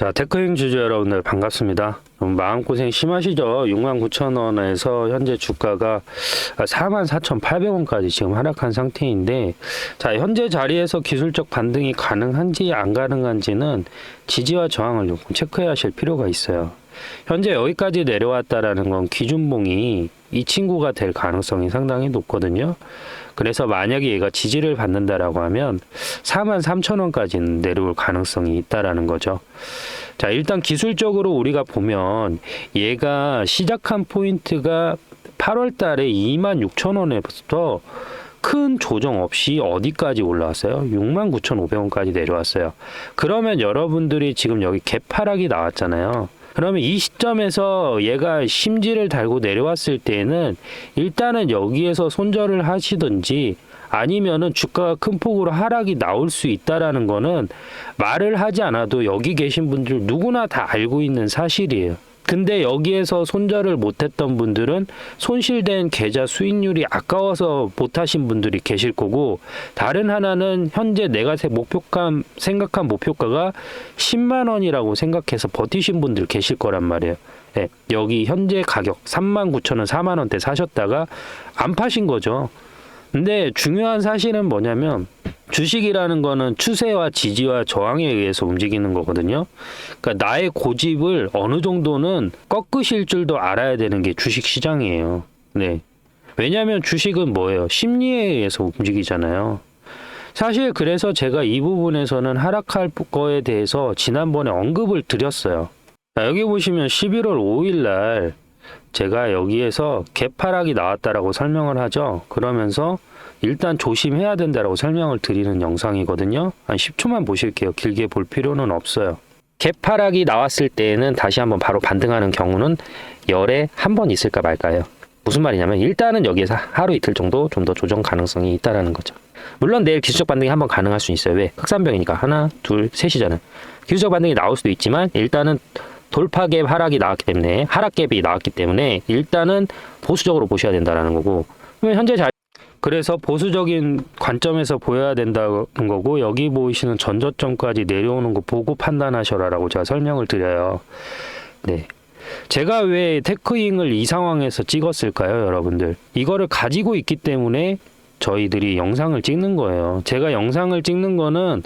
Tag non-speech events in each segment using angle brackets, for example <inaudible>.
자, 테크인 주주 여러분들 반갑습니다. 좀 마음고생 심하시죠? 69,000원에서 현재 주가가 44,800원까지 지금 하락한 상태인데, 자, 현재 자리에서 기술적 반등이 가능한지 안 가능한지는 지지와 저항을 조금 체크해야 하실 필요가 있어요. 현재 여기까지 내려왔다라는 건 기준봉이 이 친구가 될 가능성이 상당히 높거든요. 그래서 만약에 얘가 지지를 받는다라고 하면 43,000원까지는 내려올 가능성이 있다라는 거죠. 자, 일단 기술적으로 우리가 보면 얘가 시작한 포인트가 8월 달에 26,000원에부터 큰 조정 없이 어디까지 올라왔어요? 69,500원까지 내려왔어요. 그러면 여러분들이 지금 여기 개파락이 나왔잖아요. 그러면 이 시점에서 얘가 심지를 달고 내려왔을 때에는 일단은 여기에서 손절을 하시든지 아니면은 주가가 큰 폭으로 하락이 나올 수 있다라는 거는 말을 하지 않아도 여기 계신 분들 누구나 다 알고 있는 사실이에요. 근데 여기에서 손절을 못했던 분들은 손실된 계좌 수익률이 아까워서 못하신 분들이 계실 거고 다른 하나는 현재 내가 세- 목표가 생각한 목표가가 10만 원이라고 생각해서 버티신 분들 계실 거란 말이에요. 예, 여기 현재 가격 3만 9천 원, 4만 원대 사셨다가 안 파신 거죠. 근데 중요한 사실은 뭐냐면 주식이라는 거는 추세와 지지와 저항에 의해서 움직이는 거거든요. 그러니까 나의 고집을 어느 정도는 꺾으실 줄도 알아야 되는 게 주식 시장이에요. 네. 왜냐하면 주식은 뭐예요? 심리에 의해서 움직이잖아요. 사실 그래서 제가 이 부분에서는 하락할 거에 대해서 지난번에 언급을 드렸어요. 자, 여기 보시면 11월 5일 날 제가 여기에서 개파락이 나왔다라고 설명을 하죠. 그러면서 일단 조심해야 된다라고 설명을 드리는 영상이거든요. 한 10초만 보실게요. 길게 볼 필요는 없어요. 개파락이 나왔을 때에는 다시 한번 바로 반등하는 경우는 열에 한 번 있을까 말까요? 무슨 말이냐면 일단은 여기에서 하루 이틀 정도 좀 더 조정 가능성이 있다라는 거죠. 물론 내일 기술적 반등이 한번 가능할 수 있어요. 왜? 흑산병이니까 하나, 둘, 셋이잖아요. 기술적 반등이 나올 수도 있지만 일단은 돌파갭 하락이 나왔기 때문에 하락갭이 나왔기 때문에 일단은 보수적으로 보셔야 된다라는 거고 현재 자 그래서 보수적인 관점에서 보여야 된다는 거고 여기 보이시는 전저점까지 내려오는 거 보고 판단하셔라라고 제가 설명을 드려요. 네. 제가 왜 테크잉을 이 상황에서 찍었을까요, 여러분들? 이거를 가지고 있기 때문에 저희들이 영상을 찍는 거예요. 제가 영상을 찍는 거는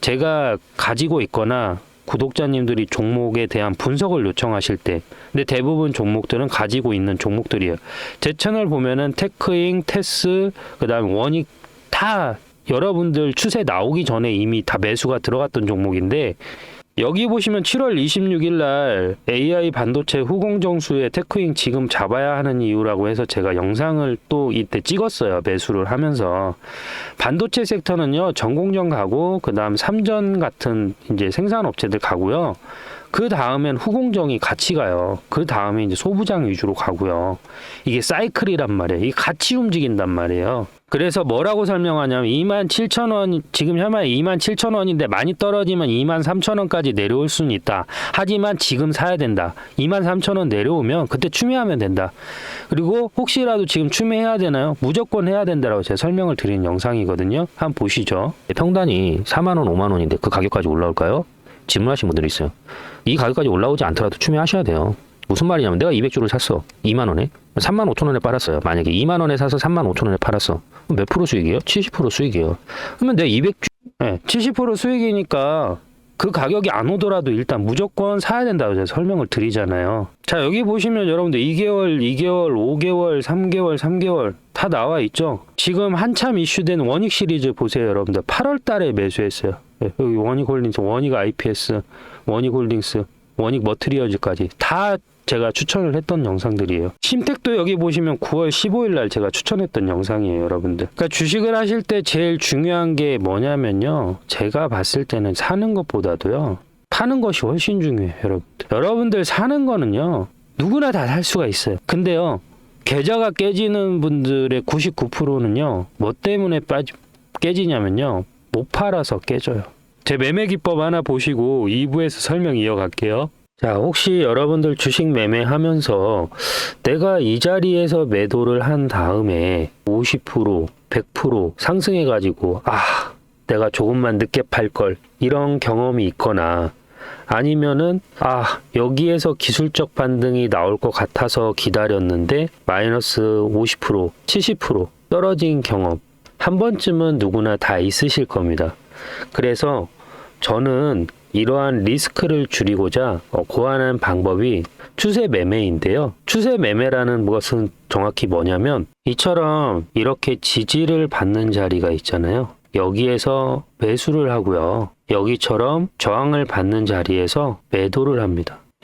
제가 가지고 있거나 구독자님들이 종목에 대한 분석을 요청하실 때, 근데 대부분 종목들은 가지고 있는 종목들이에요. 제 채널 보면은 테크잉, 테스, 그다음 원익 다 여러분들 추세 나오기 전에 이미 다 매수가 들어갔던 종목인데 여기 보시면 7월 26일 날 AI 반도체 후공정수의 테크잉 지금 잡아야 하는 이유라고 해서 제가 영상을 또 이때 찍었어요. 매수를 하면서. 반도체 섹터는요, 전공정 가고, 그 다음 삼전 같은 이제 생산업체들 가고요. 그 다음엔 후공정이 같이 가요. 그 다음에 이제 소부장 위주로 가고요. 이게 사이클이란 말이에요. 이게 같이 움직인단 말이에요. 그래서 뭐라고 설명하냐면 2만 7천 원 지금 현재 2만 7천 원인데 많이 떨어지면 2만 3천 원까지 내려올 수는 있다. 하지만 지금 사야 된다. 2만 3천 원 내려오면 그때 추매하면 된다. 그리고 혹시라도 지금 추매해야 되나요? 무조건 해야 된다라고 제가 설명을 드린 영상이거든요. 한번 보시죠. 평단이 4만 원, 5만 원인데 그 가격까지 올라올까요? 질문하신 분들이 있어요. 이 가격까지 올라오지 않더라도 추매하셔야 돼요. 무슨 말이냐면 내가 200주를 샀어. 2만 원에. 3만 5천 원에 팔았어요. 만약에 2만 원에 사서 3만 5천 원에 팔았어. 몇 프로 수익이에요? 70% 수익이에요. 그러면 내가 200주, 네, 70% 수익이니까 그 가격이 안 오더라도 일단 무조건 사야 된다고 제가 설명을 드리잖아요. 자, 여기 보시면 여러분들 2개월, 2개월, 5개월, 3개월, 3개월 다 나와 있죠. 지금 한참 이슈된 원익 시리즈 보세요, 여러분들. 8월 달에 매수했어요. 네, 여기 원익 홀딩스, 원익 IPS, 원익 홀딩스, 원익 머트리얼즈까지 다 제가 추천을 했던 영상들이에요. 심택도 여기 보시면 9월 15일 날 제가 추천했던 영상이에요, 여러분들. 그러니까 주식을 하실 때 제일 중요한 게 뭐냐면요. 제가 봤을 때는 사는 것보다도요. 파는 것이 훨씬 중요해요, 여러분들. 여러분들 사는 거는요. 누구나 다 살 수가 있어요. 근데요. 계좌가 깨지는 분들의 99%는요. 뭐 때문에 빠지 깨지냐면요. 못 팔아서 깨져요. 제 매매 기법 하나 보시고 2부에서 설명 이어갈게요. 자, 혹시 여러분들 주식 매매하면서 내가 이 자리에서 매도를 한 다음에 50%, 100% 상승해가지고, 아, 내가 조금만 늦게 팔 걸, 이런 경험이 있거나, 아니면은 아 여기에서 기술적 반등이 나올 것 같아서 기다렸는데 마이너스 50% 70% 떨어진 경험 한 번쯤은 누구나 다 있으실 겁니다. 그래서 저는 이러한 리스크를 줄이고자 어, 고안한 방법이 추세 매매인데요. 추세 매매라는 것은 정확히 뭐냐면 이처럼 이렇게 지지를 받는 자리가 있잖아요. 여기에서 매수를 하고요. 여기처럼 저항을 받는 자리에서 매도를 합니다.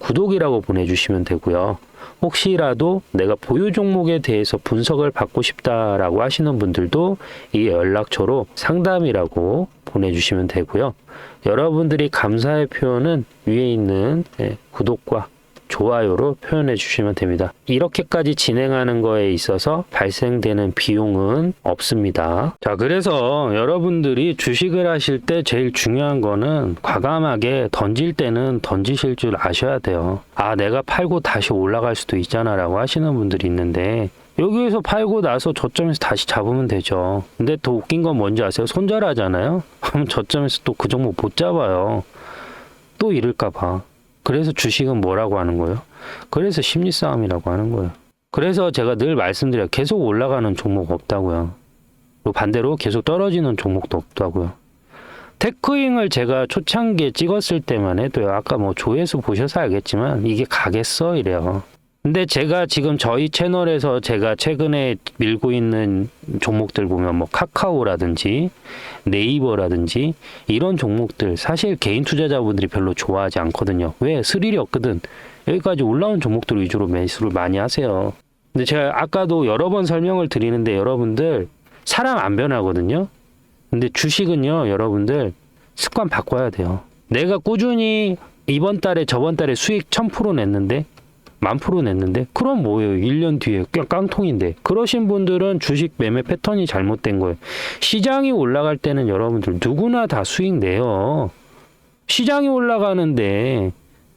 구독이라고 보내주시면 되고요. 혹시라도 내가 보유 종목에 대해서 분석을 받고 싶다라고 하시는 분들도 이 연락처로 상담이라고 보내주시면 되고요. 여러분들이 감사의 표현은 위에 있는 네, 구독과 좋아요로 표현해 주시면 됩니다. 이렇게까지 진행하는 거에 있어서 발생되는 비용은 없습니다. 자, 그래서 여러분들이 주식을 하실 때 제일 중요한 거는 과감하게 던질 때는 던지실 줄 아셔야 돼요. 아, 내가 팔고 다시 올라갈 수도 있잖아 라고 하시는 분들이 있는데 여기에서 팔고 나서 저점에서 다시 잡으면 되죠. 근데 더 웃긴 건 뭔지 아세요? 손절하잖아요? <laughs> 그럼 저점에서 또 그 종목 못 잡아요. 또 잃을까봐. 그래서 주식은 뭐라고 하는 거예요? 그래서 심리 싸움이라고 하는 거예요. 그래서 제가 늘 말씀드려요. 계속 올라가는 종목 없다고요. 또 반대로 계속 떨어지는 종목도 없다고요. 테크잉을 제가 초창기에 찍었을 때만 해도요. 아까 뭐 조회수 보셔서 알겠지만 이게 가겠어 이래요. 근데 제가 지금 저희 채널에서 제가 최근에 밀고 있는 종목들 보면 뭐 카카오라든지 네이버라든지 이런 종목들 사실 개인 투자자분들이 별로 좋아하지 않거든요. 왜? 스릴이 없거든. 여기까지 올라온 종목들 위주로 매수를 많이 하세요. 근데 제가 아까도 여러 번 설명을 드리는데 여러분들 사람 안 변하거든요. 근데 주식은요, 여러분들 습관 바꿔야 돼요. 내가 꾸준히 이번 달에 저번 달에 수익 1000% 냈는데 만 프로 냈는데 그럼 뭐예요? 1년 뒤에 깡- 깡통인데 그러신 분들은 주식 매매 패턴이 잘못된 거예요. 시장이 올라갈 때는 여러분들 누구나 다 수익 내요. 시장이 올라가는데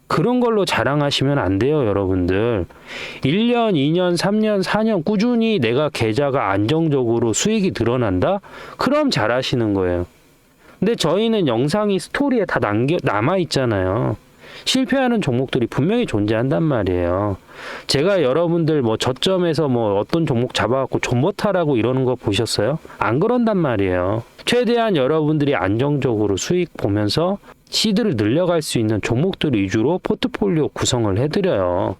그런 걸로 자랑하시면 안 돼요, 여러분들. 1년, 2년, 3년, 4년 꾸준히 내가 계좌가 안정적으로 수익이 드러난다? 그럼 잘하시는 거예요. 근데 저희는 영상이 스토리에 다 남겨, 남아 있잖아요. 실패하는 종목들이 분명히 존재한단 말이에요. 제가 여러분들 뭐 저점에서 뭐 어떤 종목 잡아갖고 존버타라고 이러는 거 보셨어요? 안 그런단 말이에요. 최대한 여러분들이 안정적으로 수익 보면서 시드를 늘려갈 수 있는 종목들 위주로 포트폴리오 구성을 해드려요.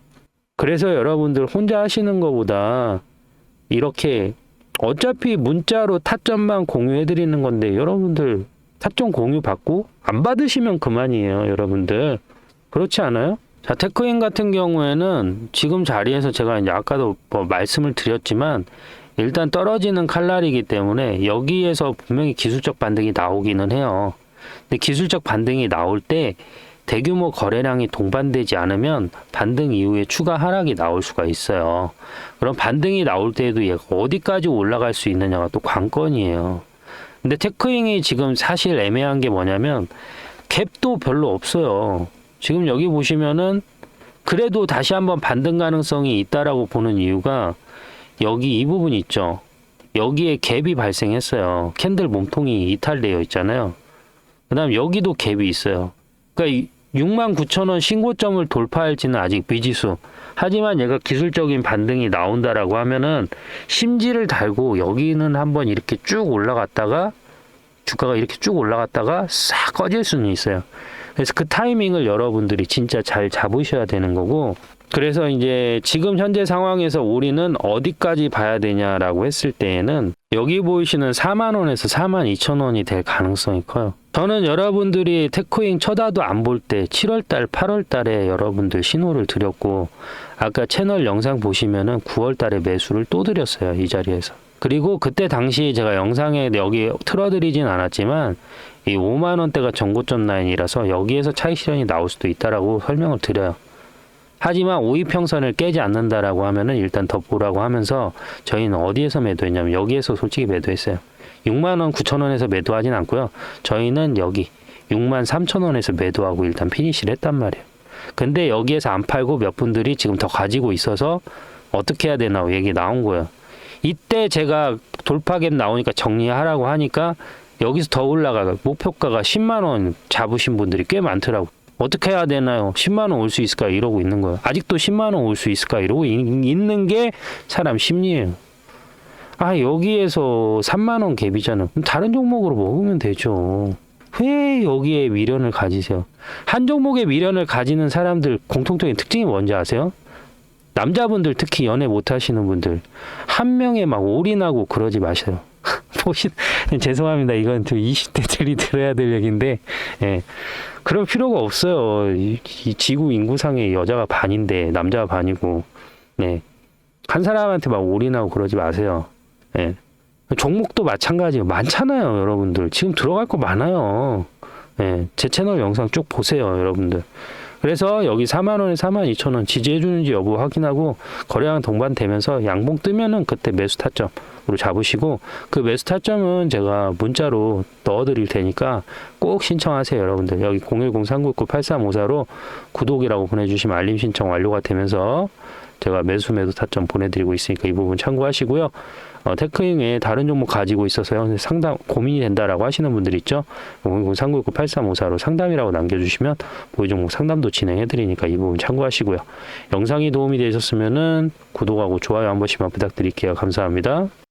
그래서 여러분들 혼자 하시는 것보다 이렇게 어차피 문자로 타점만 공유해드리는 건데 여러분들 타점 공유 받고 안 받으시면 그만이에요, 여러분들. 그렇지 않아요? 자, 테크인 같은 경우에는 지금 자리에서 제가 이제 아까도 뭐 말씀을 드렸지만 일단 떨어지는 칼날이기 때문에 여기에서 분명히 기술적 반등이 나오기는 해요. 근데 기술적 반등이 나올 때 대규모 거래량이 동반되지 않으면 반등 이후에 추가 하락이 나올 수가 있어요. 그럼 반등이 나올 때에도 얘가 어디까지 올라갈 수 있느냐가 또 관건이에요. 근데 테크잉이 지금 사실 애매한 게 뭐냐면 갭도 별로 없어요. 지금 여기 보시면은 그래도 다시 한번 반등 가능성이 있다라고 보는 이유가 여기 이 부분 있죠. 여기에 갭이 발생했어요. 캔들 몸통이 이탈되어 있잖아요. 그 다음 여기도 갭이 있어요. 그러니까 6만 9천 원 신고점을 돌파할지는 아직 미지수. 하지만 얘가 기술적인 반등이 나온다라고 하면은 심지를 달고 여기는 한번 이렇게 쭉 올라갔다가 주가가 이렇게 쭉 올라갔다가 싹 꺼질 수는 있어요. 그래서 그 타이밍을 여러분들이 진짜 잘 잡으셔야 되는 거고 그래서 이제 지금 현재 상황에서 우리는 어디까지 봐야 되냐라고 했을 때에는 여기 보이시는 4만 원에서 4만 2천 원이 될 가능성이 커요. 저는 여러분들이 테크잉 쳐다도 안 볼 때 7월 달, 8월 달에 여러분들 신호를 드렸고 아까 채널 영상 보시면은 9월 달에 매수를 또 드렸어요. 이 자리에서. 그리고 그때 당시 제가 영상에 여기 틀어드리진 않았지만 이 5만 원대가 전고점 라인이라서 여기에서 차익 실현이 나올 수도 있다라고 설명을 드려요. 하지만 5위평선을 깨지 않는다라고 하면은 일단 더 보라고 하면서 저희는 어디에서 매도했냐면 여기에서 솔직히 매도했어요. 6만 원, 9천 원에서 매도하진 않고요. 저희는 여기 6만 3천 원에서 매도하고 일단 피니시를 했단 말이에요. 근데 여기에서 안 팔고 몇 분들이 지금 더 가지고 있어서 어떻게 해야 되나 얘기 나온 거예요. 이때 제가 돌파갭 나오니까 정리하라고 하니까 여기서 더 올라가 목표가가 10만 원 잡으신 분들이 꽤 많더라고. 어떻게 해야 되나요? 10만 원 올 수 있을까 이러고 있는 거예요. 아직도 10만 원 올 수 있을까 이러고 이- 있는 게 사람 심리예요. 아 여기에서 3만 원 갭이잖아. 다른 종목으로 먹으면 되죠. 왜 여기에 미련을 가지세요? 한 종목에 미련을 가지는 사람들 공통적인 특징이 뭔지 아세요? 남자분들 특히 연애 못 하시는 분들 한 명에 막 올인하고 그러지 마세요. <laughs> 보신 죄송합니다. 이건 또 20대들이 들어야 될 얘기인데 예. 그럴 필요가 없어요. 이, 이 지구 인구상의 여자가 반인데 남자가 반이고 네. 한 사람한테 막 올인하고 그러지 마세요. 예. 종목도 마찬가지예요. 많잖아요, 여러분들. 지금 들어갈 거 많아요. 예. 제 채널 영상 쭉 보세요, 여러분들. 그래서 여기 4만 원에 4만 2천 원 지지해 주는지 여부 확인하고 거래량 동반되면서 양봉 뜨면은 그때 매수 타점으로 잡으시고 그 매수 타점은 제가 문자로 넣어 드릴 테니까 꼭 신청하세요, 여러분들. 여기 010-399-8354로 구독이라고 보내 주시면 알림 신청 완료가 되면서 제가 매수 매도 타점 보내드리고 있으니까 이 부분 참고하시고요. 어, 테크잉에 다른 종목 가지고 있어서요. 상담 고민이 된다라고 하시는 분들 있죠. 010-399-8354로 상담이라고 남겨주시면 보유 종목 상담도 진행해드리니까 이 부분 참고하시고요. 영상이 도움이 되셨으면은 구독하고 좋아요 한 번씩만 부탁드릴게요. 감사합니다.